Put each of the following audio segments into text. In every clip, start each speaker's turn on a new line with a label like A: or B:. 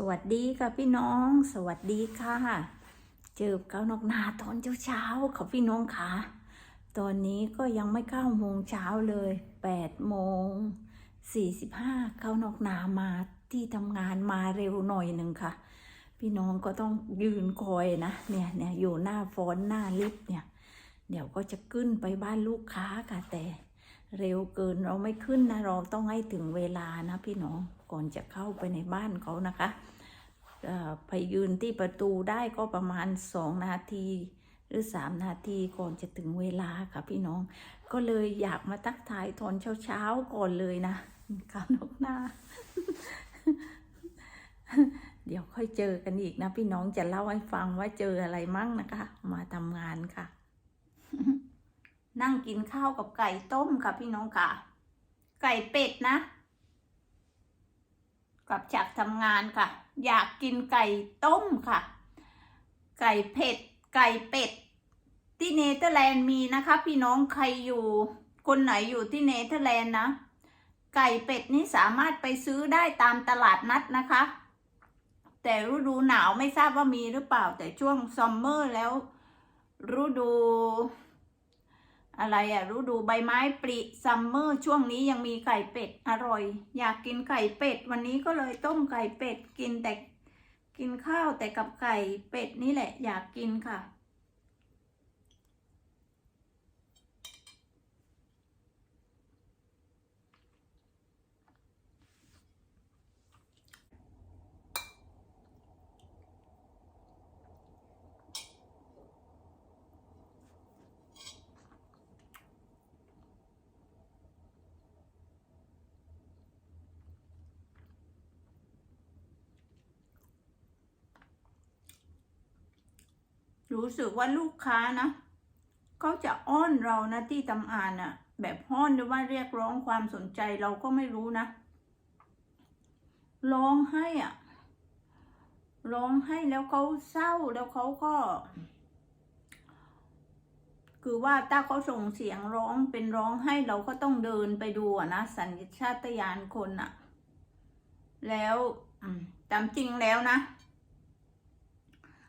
A: สวัสดีค่ะพี่น้อง สวัสดีค่ะ เจอเก้านอกนาตอนเช้าๆค่ะพี่น้องค่ะ ตอนนี้ก็ยังไม่เก้าโมงเช้าเลยแปดโมงสี่สิบห้าเก้านอกนามาที่ทำงานมาเร็วหน่อยหนึ่งค่ะ พี่น้องก็ต้องยืนคอยนะ เนี่ยเนี่ยอยู่หน้าฟอนหน้าลิฟต์เนี่ย เดี๋ยวก็จะขึ้นไปบ้านลูกค้าค่ะแต่ เร็วเกินเราไม่ขึ้นนะเราต้องให้ถึงเวลานะพี่น้องก่อนจะเข้าไปในบ้านเขานะคะไปยืนที่ประตูได้ก็ประมาณสองนาที หรือสามนาทีก่อนจะถึงเวลาค่ะพี่น้อง ก็เลยอยากมาทักทายตอนเช้าๆก่อนเลยนะข้าวนกหน้า เดี๋ยวค่อยเจอกันอีกนะ พี่น้องจะเล่าให้ฟังว่าเจออะไรมั่งนะคะ มาทำงานค่ะ นั่งกินข้าวกับไก่ต้มค่ะพี่น้องค่ะ ไก่เป็ดนะ กลับจากทำงานค่ะ อยากกินไก่ต้มค่ะ ไก่เผ็ด ไก่เป็ด ที่เนเธอร์แลนด์มีนะคะ พี่น้องใครอยู่ คนไหนอยู่ที่เนเธอร์แลนด์นะ ไก่เป็ดนี่สามารถไปซื้อได้ตามตลาดนัดนะคะ แต่ฤดูหนาวไม่ทราบว่ามีหรือเปล่าแต่ช่วงซัมเมอร์แล้วฤดู อะไรอะรู้ดูใบไม้ปริซัมเมอร์ช่วงนี้ยังมีไก่เป็ดอร่อย อยากกินไก่เป็ด วันนี้ก็เลยต้มไก่เป็ดกินแต่กินข้าวแต่กับไก่เป็ดนี่แหละอยากกินค่ะ รู้สึกว่าลูกค้านะเขาจะอ้อนเรานะที่ทำอ่านอะแบบอ้อนหรือว่าเรียกร้องความสนใจเราก็ไม่รู้นะร้องให้อะร้องให้แล้วเขาเศร้าแล้วเขาก็ คือว่าถ้าเขาส่งเสียงร้องเป็นร้องให้เราก็ต้องเดินไปดูนะ สัญชาตญาณคนอะแล้วตามจริงแล้วนะ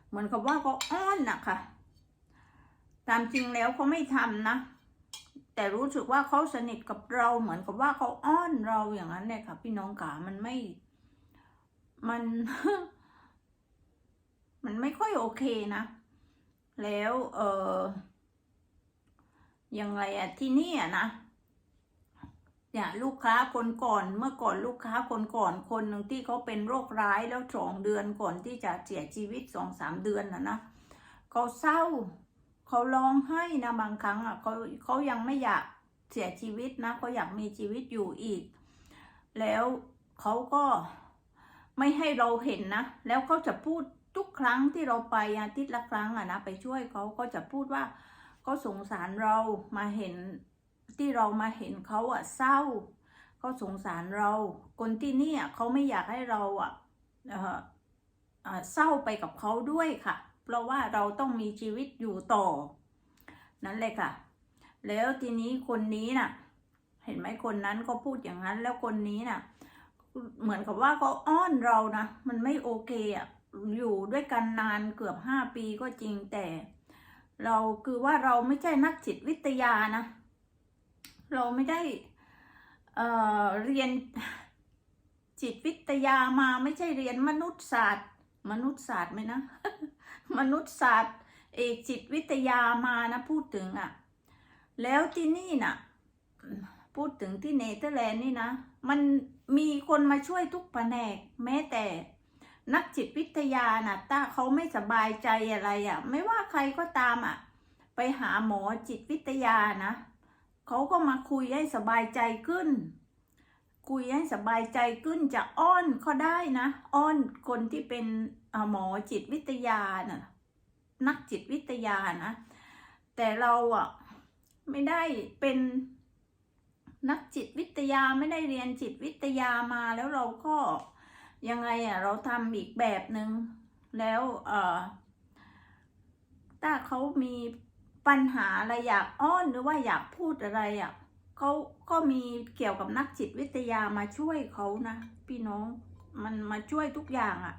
A: เหมือนกับว่าเขาอ้อนนะค่ะตามจริงแล้วเขาไม่ทำนะ แต่รู้สึกว่าเขาสนิทกับเราเหมือนกับว่าเขาอ้อนเราอย่างนั้นเลยค่ะ พี่น้องขามันไม่ มัน มันไม่ค่อยโอเคนะ แล้วเออยังไงอะที่นี่อะนะ เนี่ยลูกค้าคนก่อนเมื่อก่อนลูกค้าคนก่อนคนหนึ่งที่เขาเป็นโรคร้ายแล้วสองเดือนก่อนที่จะเสียชีวิตสองสามเดือนนะนะเขาเศร้าเขาร้องไห้นะบางครั้งอะเขาเขายังไม่อยากเสียชีวิตนะเขาอยากมีชีวิตอยู่อีก แล้วเขาก็ไม่ให้เราเห็นนะ แล้วเขาจะพูดทุกครั้งที่เราไปอาทิตย์ละครั้งอะนะไปช่วยเขาก็จะพูดว่าเขาสงสารเรามาเห็น ที่เรามาเห็นเขาอะเศร้าเขาสงสารเรา คนที่นี่อะเขาไม่อยากให้เราอะเอ่อเศร้าไปกับเขาด้วยค่ะ เพราะว่าเราต้องมีชีวิตอยู่ต่อ นั่นเลยค่ะ แล้วทีนี้คนนี้น่ะ เห็นไหมคนนั้นก็พูดอย่างนั้น แล้วคนนี้น่ะ เหมือนกับว่าเขาอ้อนเรานะ มันไม่โอเคอะอยู่ด้วยกันนานเกือบห้าปีก็จริงแต่ เราคือว่าเราไม่ใช่นักจิตวิทยานะ เราไม่ได้เเรียนจิตวิทยามาไม่ใช่เรียนมนุษยศาสตร์ มนุษยศาสตร์ไหมนะ มนุษยศาสตร์ เอกจิตวิทยามานะพูดถึงอะ่ะ แล้วที่นี่น่ะพูดถึงที่เนเธอร์แลนด์นี่นะ มันมีคนมาช่วยทุกแผนก แม้แต่นักจิตวิทยาน่ะถ้าเขาไม่สบายใจอะไรอะ่ะ ไม่ว่าใครก็ตามอะ ไปหาหมอจิตวิทยานะ เขาก็มาคุยให้สบายใจขึ้น คุยให้สบายใจขึ้นจะอ้อนเขาได้นะ อ้อนคนที่เป็นหมอจิตวิทยานะ่ะนักจิตวิทยานะ แต่เราอะไม่ได้เป็นนักจิตวิทยาไม่ได้เรียนจิตวิทยามาแล้วเราก็ยังไงอะเราทำอีกแบบหนึง่งแล้วเออถ้าเขามี ปัญหาอะไรอยากอ้อนหรือว่าอยากพูดอะไรอะเขาก็มีเกี่ยวกับนักจิตวิทยามาช่วยเขานะพี่น้องมันมาช่วยทุกอย่างอะ่ะ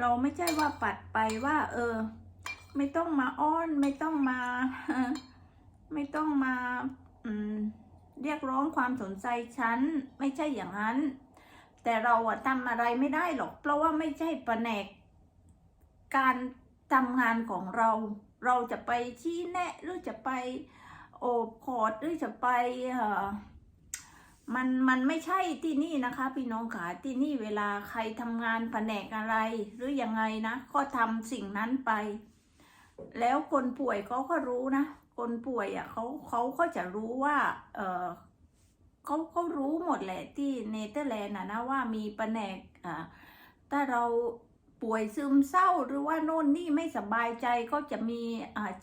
A: เราไม่ใช่ว่าปัดไปว่า เออ ไม่ต้องมาอ้อนไม่ต้องมา ไม่ต้องมาอืมเรียกร้องความสนใจฉันไม่ใช่อย่างนั้น แต่เราอะทำอะไรไม่ได้หรอก เพราะว่าไม่ใช่แผนกการทำงานของเรา เราจะไปชี้แนะหรือจะไปโอบกอดหรือจะไปเออมันมันไม่ใช่ที่นี่นะคะ พี่น้องขาที่นี่เวลาใครทำงานแผนกอะไร หรือยังไงนะ ก็ทำสิ่งนั้นไป แล้วคนป่วยเขาก็รู้นะ คนป่วยอะเขาเขาก็จะรู้ว่าเออเขาเขารู้หมดแหละที่เนเธอร์แลนด์นะนะว่ามีแผนกอ่าถ้าเรา ป่วยซึมเศร้าหรือว่าโน่นนี่ไม่สบายใจก็จะมี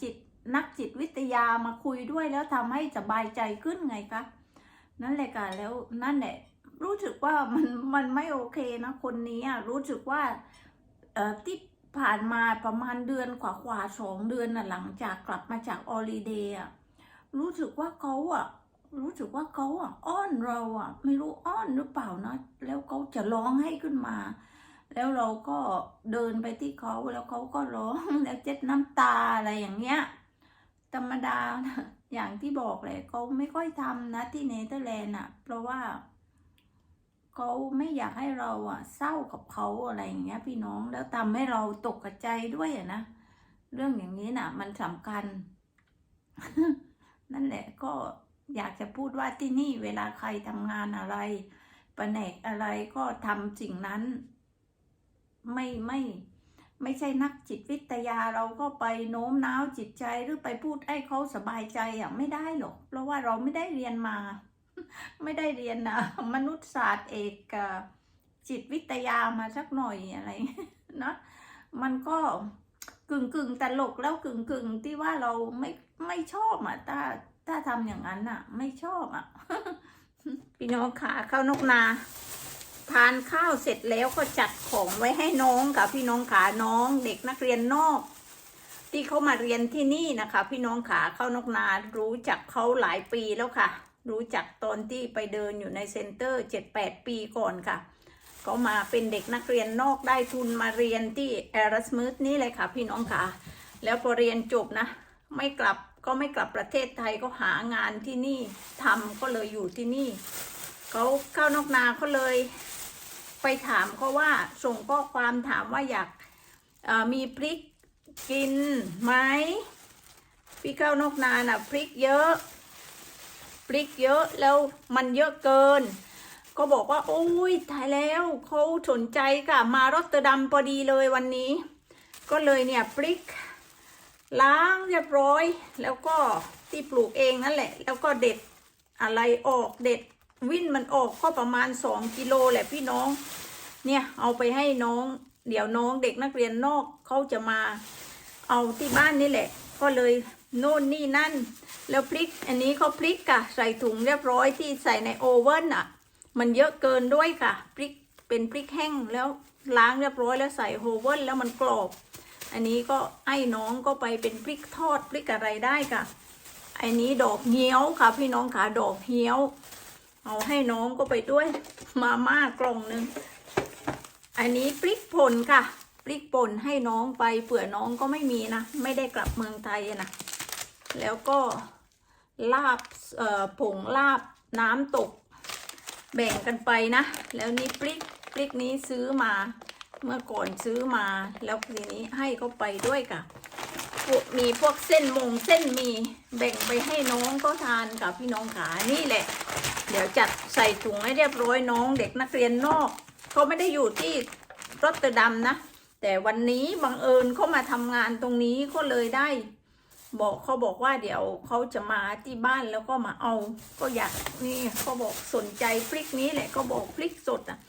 A: จิตนักจิตวิทยามาคุยด้วยแล้วทำให้สบายใจขึ้นไงคะนั่นแหละค่ะแล้วนั่นแหละรู้สึกว่ามันมันไม่โอเคนะคนนี้อะรู้สึกว่าที่ผ่านมาประมาณเดือนกว่ากว่าๆสองเดือนน่ะหลังจากกลับมาจากออลิเดย์อะรู้สึกว่าเขาอะรู้สึกว่าเขาอะอ้อนเราอะไม่รู้อ้อนหรือเปล่านะแล้วเขาจะร้องให้ขึ้นมา แล้วเราก็เดินไปที่เขาแล้วเขาก็ร้องแล้วเจ็ดน้ำตาอะไรอย่างเงี้ย ธรรมดาอย่างที่บอกเลยเขาไม่ค่อยทำนะที่เนเธอร์แลนด์อะ เพราะว่าเขาไม่อยากให้เราอะเศร้ากับเขาอะไรอย่างเงี้ย พี่น้องแล้วทำให้เราตกใจด้วยอะนะเรื่องอย่างนี้น่ะ มันสำคัญ นั่นแหละก็อยากจะพูดว่าที่นี่เวลาใครทำงานอะไรแผนกอะไรก็ทำสิ่งนั้น ไม่ไม่ไม่ใช่นักจิตวิทยาเราก็ไปโน้มน้าวจิตใจหรือไปพูดให้เขาสบายใจอะไม่ได้หรอกเพราะว่าเราไม่ได้เรียนมา ไม่ได้เรียนนะมนุษยศาสตร์เอกจิตวิทยามาสักหน่อยอะไรเนอะมันก็กึ่งกึ่งตลกแล้วกึ่งกึ่งที่ว่าเราไม่ไม่ชอบอะถ้าถ้าทำอย่างนั้นอะ ไม่ชอบอะพี่น้องขาข้านกนา ทานข้าวเสร็จแล้วก็จัดของไว้ให้น้องค่ะ พี่น้องขาน้องเด็กนักเรียนนอก ที่เขามาเรียนที่นี่นะคะ พี่น้องขาเข้านกนารู้จักเขาหลายปีแล้วค่ะ รู้จักตอนที่ไปเดินอยู่ในเซ็นเตอร์เจ็ดแปดปีก่อนค่ะเขามาเป็นเด็กนักเรียนนอกได้ทุนมาเรียนที่เอรัสมุสนี่เลยค่ะ พี่น้องขาแล้วพอเรียนจบนะ ไม่กลับก็ไม่กลับประเทศไทยก็หางานที่นี่ทำก็เลยอยู่ที่นี่ เขาเข้านอกนาเขาเลย ไปถามเขาว่าส่งข้อความถามว่าอยากมีพริกกินไหมพี่เข้าวนกนาน่ะพริกเยอะพริกเยอะแล้วมันเยอะเกิน ก็บอกว่าโอ้ยตายแล้วเขาสนใจค่ะมารอตเตอร์ดัมพอดีเลยวันนี้ ก็เลยเนี่ยพริก ล้างเรียบร้อย แล้วก็ที่ปลูกเองนั่นแหละ แล้วก็เด็ดอะไรออกเด็ด วิ่นมันออกก็ประมาณสองกิโลแหละพี่น้อง เนี่ยเอาไปให้น้อง เดี๋ยวน้องเด็กนักเรียนนอกเขาจะมาเอาที่บ้านนี่แหละ ก็เลยโน่นนี่นั่น แล้วพริก อันนี้เขาพริกค่ะ ใส่ถุงเรียบร้อยที่ใส่ในโอเว่นอะ มันเยอะเกินด้วยค่ะ พริกเป็นพริกแห้งแล้วล้างเรียบร้อยแล้วใส่โอเว่นแล้วมันกรอบ อันนี้ก็ให้น้องก็ไปเป็นพริกทอดพริกอะไรได้ค่ะ อันนี้ดอกเงี้ยวค่ะ พี่น้องค่ะดอกเงี้ยว เอาให้น้องก็ไปด้วยมาม่ากล่องหนึ่งอันนี้พริกป่นค่ะพริกป่นให้น้องไปเผื่อน้องก็ไม่มีนะ ไม่ได้กลับเมืองไทยนะ แล้วก็ลาบผงลาบน้ำตก แบ่งกันไปนะ แล้วนี่พริกพริกนี้ซื้อมา เมื่อก่อนซื้อมา แล้วทีนี้ให้เขาไปด้วยค่ะ มีพวกเส้นมงเส้นมีแบ่งไปให้น้องก็ทานกับพี่น้องขานี่แหละ เดี๋ยวจัดใส่ถุงให้เรียบร้อยน้องเด็กนักเรียนนอกเขาไม่ได้อยู่ที่รอตเตอร์ดัมนะ แต่วันนี้บังเอิญเขามาทำงานตรงนี้ก็เลยได้ บอกเขาบอกว่าเดี๋ยวเขาจะมาที่บ้านแล้วก็มาเอา ก็อยากนี่เขาบอกสนใจพริกนี้แหละก็บอกพริกสดอะ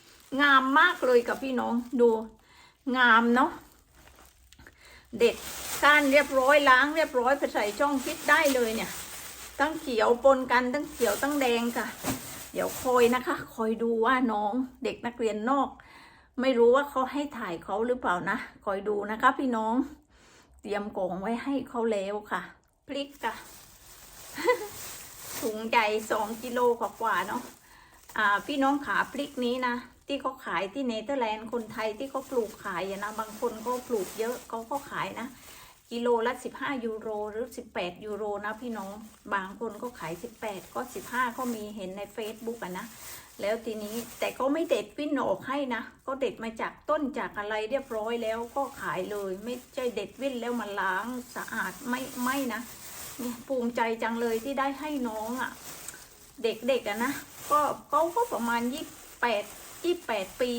A: งามมากเลยกับพี่น้องดู งามเนาะ เด็ดก้านเรียบร้อยล้างเรียบร้อยไปใส่ช่องฟิตได้เลยเนี่ย ตั้งเขียวปนกันตั้งเขียวตั้งแดงค่ะ เดี๋ยวคอยนะคะ คอยดูว่าน้องเด็กนักเรียนนอก ไม่รู้ว่าเขาให้ถ่ายเขาหรือเปล่านะ คอยดูนะคะ พี่น้อง เตรียมกล่องไว้ให้เขาแล้วค่ะพริกค่ะถุงใหญ่สองกิโลกว่าเนาะอ่าพี่น้องขาพริกนี้นะ ที่เขาขายที่เนเธอร์แลนด์คนไทยที่เขาปลูกขายอะนะบางคนก็ปลูกเยอะเขาก็ขายนะ กิโลละ 15 ยูโรหรือ 18 ยูโรนะพี่น้องบางคนก็ขาย 18 ก็ 15 ก็มีเห็นใน Facebook อะนะแล้วทีนี้แต่ก็ไม่เด็ดวินออกให้นะ ก็เด็ดมาจากต้นจากอะไรเรียบร้อยแล้วก็ขายเลย ไม่ใช่เด็ดวินแล้วมาล้างสะอาดไม่ไม่นะเนี่ยภูมิใจจังเลยที่ได้ให้น้องอะเด็กๆอะนะก็เขาก็ประมาณ28 28ปี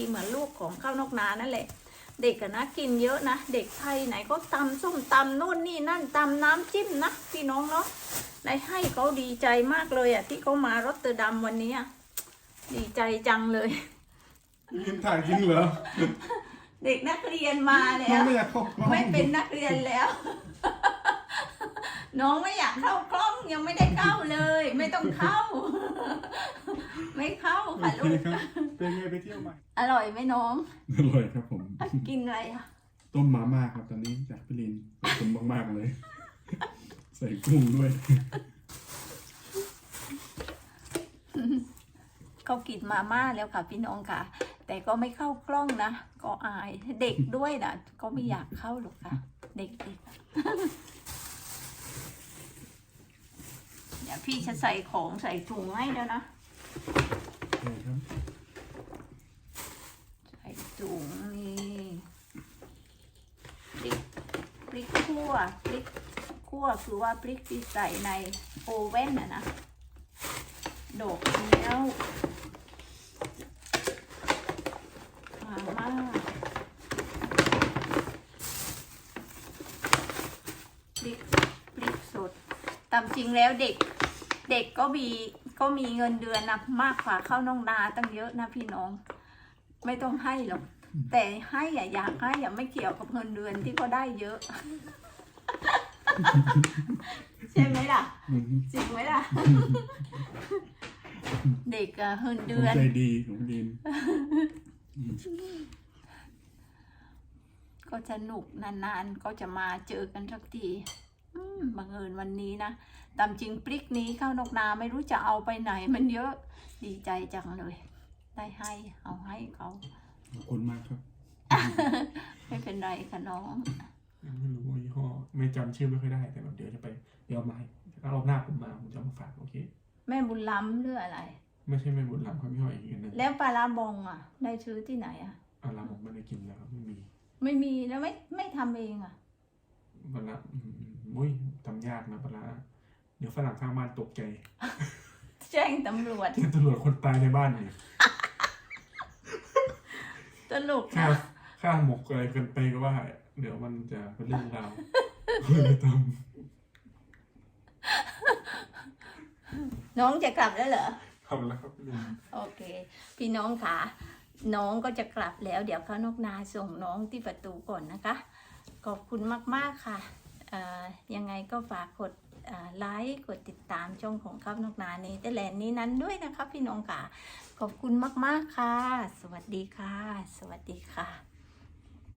A: เหมือนลูกของข้าวนอกนานั่นแหละ เด็กอะนะกินเยอะนะ เด็กไทยไหนก็ตำส้มตำโน่นนี่นั่นตำน้ำจิ้มนะพี่น้องเนาะได้ให้เขาดีใจมากเลยอะที่เขามารถเตอร์ดัมวันนี้อะดีใจจังเลย
B: ยินถ่ายจริงเหรอ
A: เด็กนักเรียนมาแล้
B: น้อง
A: ว
B: ไม่อยากเข้ากล้อง
A: ไม่เป็นนักเรียนแล้ว น้องไม่อยากเข้ากล้องยังไม่ได้เข้าเลย ไม่ต้องเข้า ไม่เข้า
B: โอ
A: ค่ะ
B: เค
A: ลูก
B: ครับเป็นไงไปเที่ยวใหม่
A: อร่อยไหมน้อง
B: อร่อยครับผม
A: กินอะไรอะ
B: ต้มมาม่าครับตอนนี้จากพี่ลินขอบคุณมากๆเลย ใส่กุ้งด้วย
A: เขากินมาม่าแล้วค่ะพี่น้องค่ะ แต่ก็ไม่เข้ากล้องนะ ก็อายเด็กด้วยนะก็ไม่อยากเข้าหรอกค่ะ เด็กๆอะ เดี๋ยวพี่จะใส่ของใส่ถุงให้แล้วนะใส่ถุงนี่พริกพริกคั่วพริกคั่วคือว่าพริกที่ใส่ในโอเว่นนะนะดอกเนี้ยวมาม่าพริกพริกสดตามจริงแล้วเด็ก เด็กก็มีก็มีเงินเดือนนะมากกว่าเข้าน้องนาตั้งเยอะนะพี่น้อง ไม่ต้องให้หรอกแต่ให้อย่าอยากให้อย่าไม่เกี่ยวกับเงินเดือนที่เขาได้เยอะ ใช่ไหมล่ะ
B: อืม
A: จริงไหมล่ะ เด็กอะเงิน
B: ผ
A: เดื
B: ม
A: อน
B: ใจดีของพี่ลินอืม
A: ก็สนุกนานๆก็จะมาเจอกันสักทีอืม บังเอิญวันนี้นะตามจริงปลิกนี้เข้านกนาไม่รู้จะเอาไปไหนมันเยอะดีใจจังเลย ได้ให้เอาให้เขา
B: ขอบคุณมากครับ
A: ไม่เป็นไรค่ะน้อง
C: ไม่รู้ว่ายี่ห้อไม่จำชื่อไม่ค่อยได้แต่แบบเดี๋ยวจะไปเดี๋ยวเอามาให้ถ้ารอบหน้าผมมาผมจะเอามาฝากโอเค
A: แม่บุญล้ำหรืออะไร
C: ไม่ใช่แม่บุญหลังครับยี่ห้ออีกอันหนึ่ง
A: แล้วปลาลาบองอะ ได้ซื้อที่ไหนอะ
C: อาราผมไม่ได้กินแล้วครับไม่มี
A: ไม่มีแล้วไม่ไม่ทำเองอะ
C: ปลาร้าอื มมุ้ยทำยากนะปลาร้าเดี๋ยวฝรั่งข้างบ้านตกใจ
A: แจ้งตำรวจ
C: เจอตำรวจคนตายในบ้านเนี่ย
A: ตลก
C: ค่า
A: นะ
C: ค่าหมกอะไรเกินไปก็ว่า เดี๋ยวมันจะเป็นเรื่องราวเลยไม่ท
A: น้องจะกลับแล้วเหรอำ
C: ทำแล้วครับพี่ลิน
A: โอเค พี่น้องค่ะน้องก็จะกลับแล้ว เดี๋ยวเขานกนาส่งน้องที่ประตูก่อนนะคะ ขอบคุณมาก ๆ ค่ะเอ่อ ยังไงก็ฝากกดไลค์กดติดตามช่องของข้าวนกนาในแตแลนนี้นั้นด้วยนะคะพี่น้องค่ะ ขอบคุณมาก ๆ ค่ะ สวัสดีค่ะ สวัสดีค่ะ